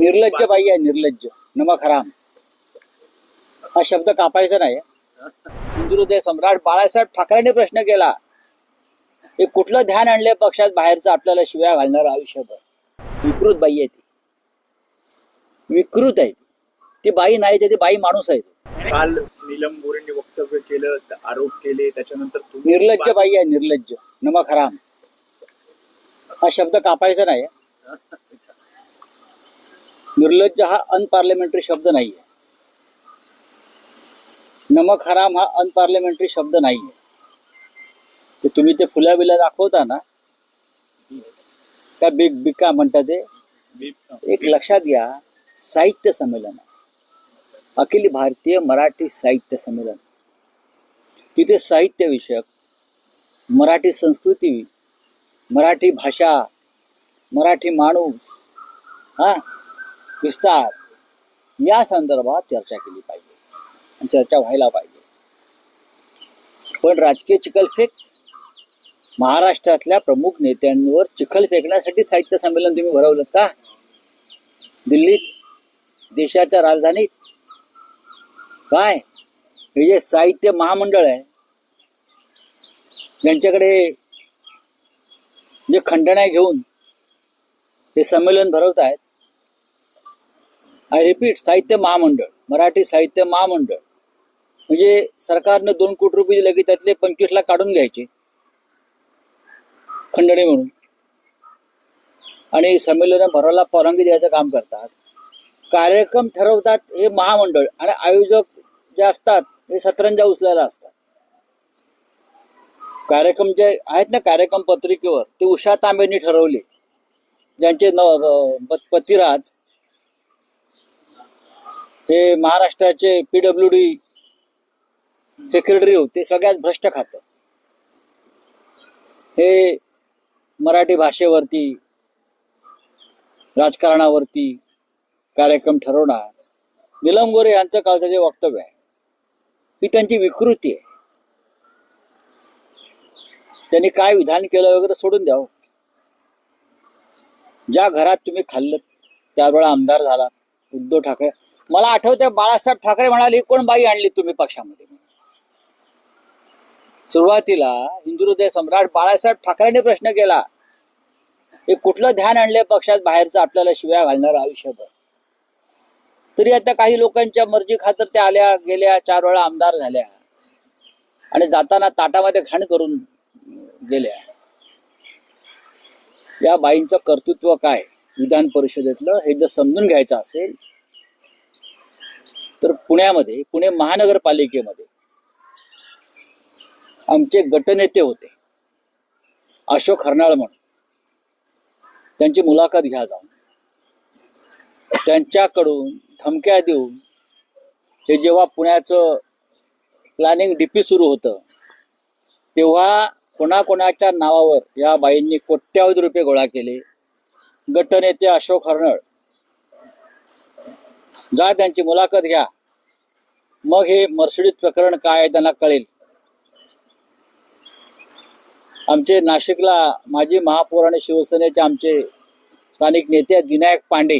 निर्लज्ज बाई आहे निर्लज्ज. नमक हराम. हा शब्द कापायचा नाही. हिंदुहृदय सम्राट बाळासाहेब ठाकरेंनी प्रश्न केला. हे कुठलं ध्यान आणलंय पक्षात? बाहेरचं आपल्याला शिव्या घालणार आयुष्यभर. विकृत बाई आहे ती. विकृत आहे ती. ती बाई नाही तर ती बाई माणूस आहे ती. काल नीलम गोरेंनी वक्तव्य केलं त- आरोप केले त्याच्यानंतर निर्लज्ज बाई आहे निर्लज्ज. नमक हराम. हा शब्द कापायचा नाही. निर्लज्ज हा अनपार्लिमेंटरी शब्द नाही आहे नमक हराम हा अनपार्लिमेंटरी शब्द नाही आहे तुम्ही ते फुल्या बिल्या दाखवता ना त्या बिग बिका म्हणतात ते. एक लक्षात घ्या साहित्य संमेलन. अखिल भारतीय मराठी साहित्य संमेलन. तिथे साहित्य विषयक मराठी संस्कृती मराठी भाषा मराठी माणूस हा विस्तार. या संदर्भात चर्चा केली पाहिजे. चर्चा व्हायला पाहिजे. पण राजकीय चिखलफेक महाराष्ट्रातल्या प्रमुख नेत्यांवर चिखल फेकण्यासाठी साहित्य संमेलन तुम्ही भरवलं का? दिल्लीत देशाच्या राजधानीत. काय? हे जे साहित्य महामंडळ आहे ज्यांच्याकडे जे खंडण्या घेऊन हे संमेलन भरवत आहेत आय रिपीट साहित्य महामंडळ मराठी साहित्य महामंडळ. म्हणजे सरकारनं दोन कोटी रुपये दिले की त्यातले पंचवीस लाख काढून घ्यायचे. खंडणी म्हणून. आणि संमेलन भरायला परवानगी द्यायचं काम करतात. कार्यक्रम ठरवतात हे महामंडळ. आणि आयोजक जे असतात हे सतरंजा उचलायला असतात. कार्यक्रम जे आहेत ना कार्यक्रम पत्रिकेवर ते उषा तांबेंनी ठरवले. ज्यांचे न पतिराज हे महाराष्ट्राचे पीडब्ल्यू डी सेक्रेटरी होते सगळ्यात भ्रष्ट खातं. हे मराठी भाषेवरती राजकारणावरती कार्यक्रम ठरवणार निलम गोरे यांचं कालचं जे वक्तव्य आहे ही त्यांची विकृती आहे. त्यांनी काय विधान केलं वगैरे सोडून द्यावं. ज्या घरात तुम्ही खाल्लं त्यावेळेला आमदार झालात उद्धव ठाकरे मला आठवतंय बाळासाहेब ठाकरे म्हणाले "ही कोण बाई आणली तुम्ही पक्षामध्ये? सुरुवातीला हिंदुहृदय सम्राट बाळासाहेब ठाकरेंनी प्रश्न केला हे कुठलं ध्यान आणलंय पक्षात बाहेरचं आपल्याला शिव्या घालणार आयुष्यभर? तरी आता काही लोकांच्या मर्जी खातर त्या आल्या गेल्या चार वेळा आमदार झाल्या आणि जाताना ताटामध्ये घाण करून गेल्या. या बाईंचं कर्तृत्व काय? विधान परिषदेतलं हे जर समजून घ्यायचं असेल तर पुण्यामध्ये पुणे महानगरपालिकेमध्ये आमचे गटनेते होते. अशोक हरनाळ म्हणून. त्यांची मुलाखत घ्या जाऊन. त्यांच्याकडून धमक्या देऊन हे जेव्हा पुण्याचं प्लॅनिंग डीपी सुरू होतं तेव्हा कोणाकोणाच्या नावावर या बाईंनी कोट्यावधी रुपये गोळा केले. गटनेते अशोक हरनळ जा त्यांची मुलाखत घ्या. मग हे मर्सिडीज प्रकरण काय आहे त्यांना कळेल. आमचे नाशिकला माजी महापौर आणि शिवसेनेचे आमचे स्थानिक नेते आहेत विनायक पांडे.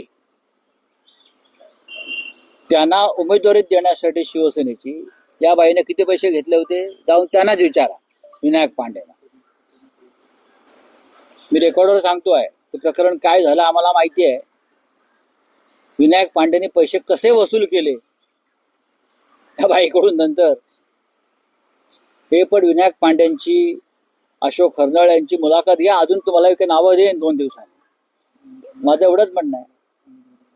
त्यांना उमेदवारी देण्यासाठी शिवसेनेची. या बाईने किती पैसे घेतले होते? जाऊन त्यांनाच विचारा विनायक पांडेला मी रेकॉर्डवर सांगतोय ते प्रकरण काय झालं आम्हाला माहिती आहे. विनायक पांडेने पैसे कसे वसूल केले? त्या बाईकडून नंतर. हे पण विनायक पांड्यांची अशोक हरनाळ यांची मुलाखत घ्या. अजून तुम्हाला काही नावं देईन दोन दिवसांनी. माझं एवढंच म्हणणं आहे.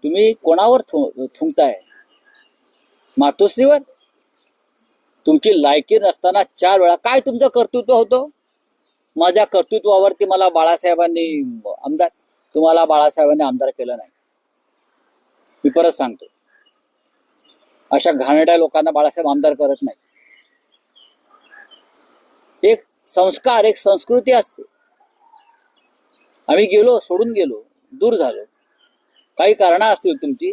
तुम्ही कोणावर थु- थुंकताय? मातोश्रीवर? तुमची लायकी नसताना चार वेळा काय तुमचं कर्तृत्व होतं? माझ्या कर्तृत्वावरती मला बाळासाहेबांनी आमदार तुम्हाला बाळासाहेबांनी आमदार केलं नाही. मी परत सांगतो अशा घाणेरड्या लोकांना बाळासाहेब आमदार करत नाही एक संस्कार एक संस्कृती असते. आम्ही गेलो सोडून गेलो दूर झालो. काही कारणं असतील तुमची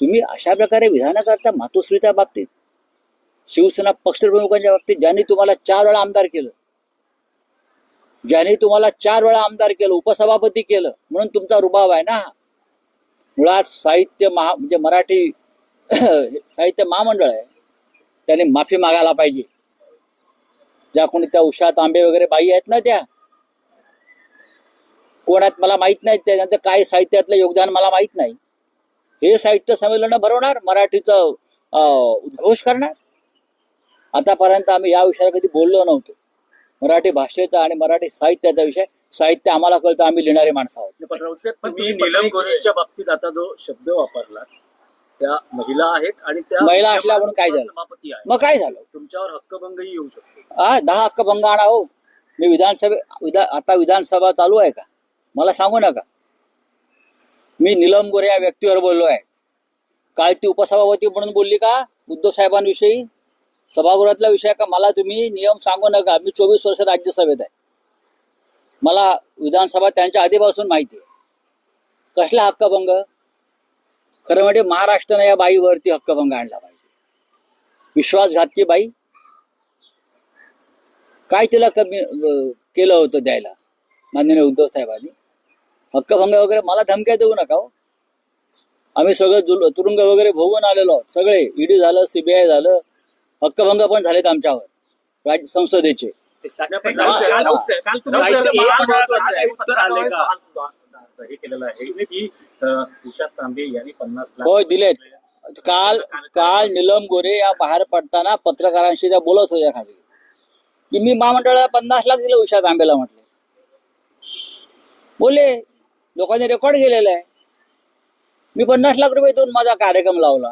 तुम्ही अशा प्रकारे विधानं करता मातोश्रीच्या बाबतीत शिवसेना पक्षप्रमुखांच्या बाबतीत ज्यांनी तुम्हाला चार वेळा आमदार केलं ज्यांनी तुम्हाला चार वेळा आमदार केलं उपसभापती केलं म्हणून तुमचा रुबाब आहे ना मुळात साहित्य महा म्हणजे मराठी साहित्य महामंडळ आहे त्याने माफी मागायला पाहिजे. ज्या कोणी त्या उषा तांबे वगैरे बाई आहेत ना त्या कोणात मला माहीत नाही त्यांचं काय साहित्यातलं योगदान मला माहीत नाही. हे साहित्य संमेलन भरवणार मराठीचं अं, उद्घोष करणार. आतापर्यंत आम्ही या विषयावर कधी बोललो नव्हतो. मराठी भाषेचा आणि मराठी साहित्याचा विषय साहित्य आम्हाला कळतं आम्ही लिहिणारे माणसं आहोत. तुम्ही तुम्ही नीलम गोरेच्या बाबतीत आता जो शब्द वापरला त्या महिला आहेत आणि त्या महिला असल्या म्हणून काय झालं? सभापती आहे मग काय झालं? तुमच्यावर हक्कभंगही येऊ शकतो. हा दहा हक्क भंग आणा हो. मी विधानसभे विधा आता विधानसभा चालू आहे का? मला सांगू नका. मी निलम गोरे या व्यक्तीवर बोललो आहे काल ती उपसभापती म्हणून बोलली का? उद्धव साहेबांविषयी? सभागृहातला विषय का? मला तुम्ही नियम सांगू नका. मी चोवीस वर्ष राज्यसभेत आहे. मला विधानसभा त्यांच्या आधीपासून माहिती आहे. कसला हक्कभंग? खरं म्हणजे महाराष्ट्रानं या बाईवरती हक्कभंग आणला पाहिजे. विश्वासघातकी बाई. काय तिला कमी केलं होतं द्यायला? माननीय उद्धव साहेबांनी. हक्कभंग वगैरे मला धमक्या देऊ नका हो. आम्ही सगळं जुल- तुरुंग वगैरे भोगून आलेलो आहोत. सगळे ईडी झालं सीबीआय झालं. हक्कभंग पण झालेत आमच्यावर. राज्य संसदेचे. हे केलेलं आहे की तांबे यांनी पन्नास होय दिलेत. काल काल निलम गोरे या बाहेर पडताना पत्रकारांशी त्या बोलत होत्या खाली. की मी महामंडळाला पन्नास लाख दिले उषा तांबेला म्हटले. बोले लोकांनी रेकॉर्ड केलेलं आहे. मी पन्नास लाख रुपये देऊन माझा कार्यक्रम लावला.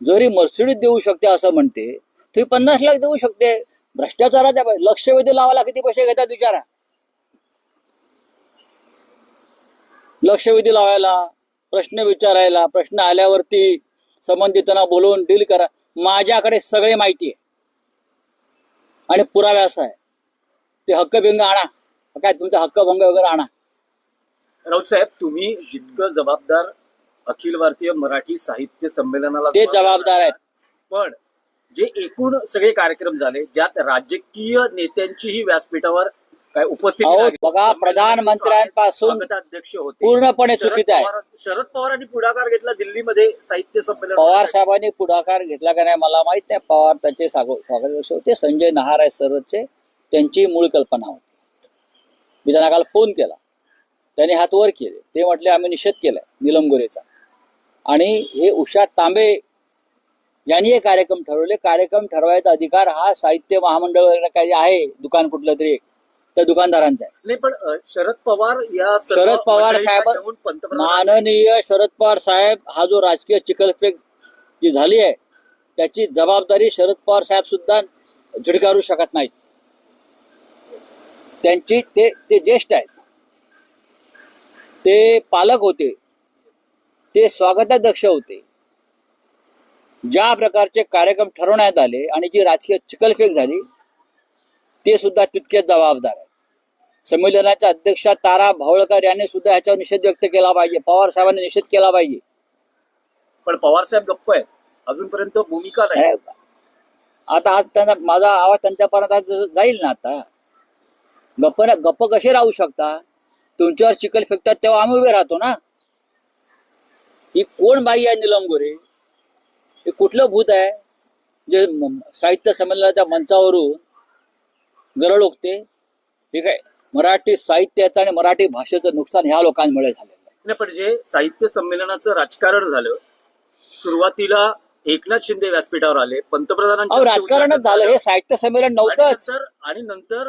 जरी मर्सिडीज देऊ शकते असं म्हणते तुम्ही पन्नास लाख देऊ शकते. भ्रष्टाचाराच्या लक्षवेधी लावायला किती पैसे घेतात विचारा लक्षवेधी लावायला प्रश्न विचारायला प्रश्न आल्यावरती संबंधितांना बोलवून डील करा. माझ्याकडे सगळे माहिती आहे. आणि पुरावे असा आहे. ते हक्कभंग आणा. काय तुमचा हक्कभंग वगैरे आणा. राऊत साहेब तुम्ही जितकं जबाबदार अखिल भारतीय मराठी साहित्य संमेलनाला ते जबाबदार आहेत. पण जे एकूण सगळे कार्यक्रम झाले ज्यात राजकीय नेत्यांचीही व्यासपीठावर काय उपस्थिती. बघा, प्रधानमंत्र्यांपासून स्वागताध्यक्ष होते. पूर्णपणे चुकीचं आहे. शरद पवारांनी पुढाकार घेतला दिल्लीमध्ये साहित्य संमेलन पवार साहेबांनी पुढाकार घेतला का नाही मला माहीत नाही. पवार त्याचे स्वागताध्यक्ष होते. संजय नहार आहे सरचे त्यांची मूळ कल्पना होती. मी त्यांना काल फोन केला. त्यांनी हात वर केले. ते म्हटले आम्ही निषेध केलाय. निलम गोरेचा आणि हे उषा तांबे यांनी हे कार्यक्रम ठरवले. कार्यक्रम ठरवायचा अधिकार हा साहित्य महामंडळ वगैरे काही आहे? दुकान कुठलं तरी त्या दुकानदारांचा आहे. नाही पण अ, शरद पवार या सर्व शरद पवार मंडळींना साहेब- घेऊन पंतप्रधान माननीय शरद पवार साहेब हा जो राजकीय चिखलफेक जी झाली आहे त्याची जबाबदारी शरद पवार साहेब सुद्धा झिडकारू शकत नाहीत. त्यांची ते ते ज्येष्ठ आहेत. ते पालक होते. ते स्वागताध्यक्ष होते. ज्या प्रकारचे कार्यक्रम ठरवण्यात आले आणि जी राजकीय चिखलफेक झाली ते सुद्धा तितकेच जबाबदार आहे संमेलनाच्या अध्यक्षा तारा भावळकर यांनी सुद्धा ह्याच्यावर निषेध व्यक्त केला पाहिजे. पवार साहेबांनी निषेध केला पाहिजे. पण पवार साहेब गप्प आहेत. अजूनपर्यंत भूमिका नाही. आता आज त्यांचा माझा आवाज त्यांच्यापर्यंत आज जाईल ना आता? गप्प गप्प कसे राहू शकता? तुमच्यावर चिखल फेकतात तेव्हा आम्ही उभे राहतो ना? ही कोण बाई आहे निलम गोरे हे कुठलं भूत आहे? जे साहित्य संमेलनाच्या मंचावरून गरळ ओकते हे काय मराठी साहित्याचं आणि मराठी भाषेचं नुकसान ह्या लोकांमुळे झालेलं नाही, पण जे साहित्य संमेलनाचं राजकारण झालं सुरुवातीला एकनाथ शिंदे व्यासपीठावर आले पंतप्रधानांच्या अहो राजकारणच झालं हे साहित्य संमेलन आणि नव्हतंच नंतर आणि नंतर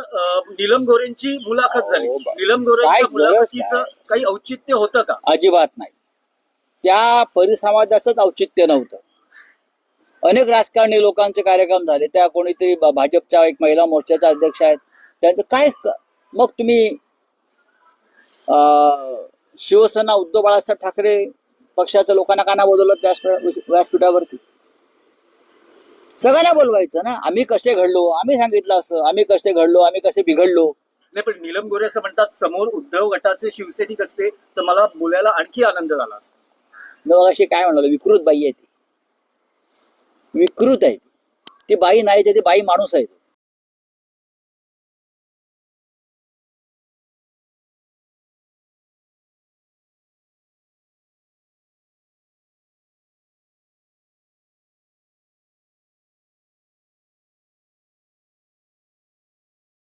नीलम गोरेंची मुलाखत झाली. नीलम गोरेंच्या मुलाखतीचं? काही औचित्य होतं का? अजिबात नाही. त्या परिसमाजाचंच औचित्य नव्हतं. अनेक राजकारणी लोकांचे कार्यक्रम झाले. त्या कोणीतरी भाजपच्या एक महिला मोर्चाच्या अध्यक्ष आहेत. त्यांचं काय मग तुम्ही अं, शिवसेना उद्धव बाळासाहेब ठाकरे पक्षाच्या लोकांना का नाही बोलवलं व्यासपीठा- व्यासपीठावरती? सगळ्यांना बोलवायचं ना? आम्ही कसे घडलो? आम्ही सांगितलं असं. आम्ही कसे घडलो? आम्ही कसे बिघडलो? नाही पण नीलम गोरे असं म्हणतात समोर उद्धव गटाचे शिवसैनिक असते तर मला बोलायला आणखी आनंद झाला असता. अशी काय म्हणाल? विकृत बाई आहे ती. विकृत आहे. ती बाई नाही तर ती बाई माणूस आहे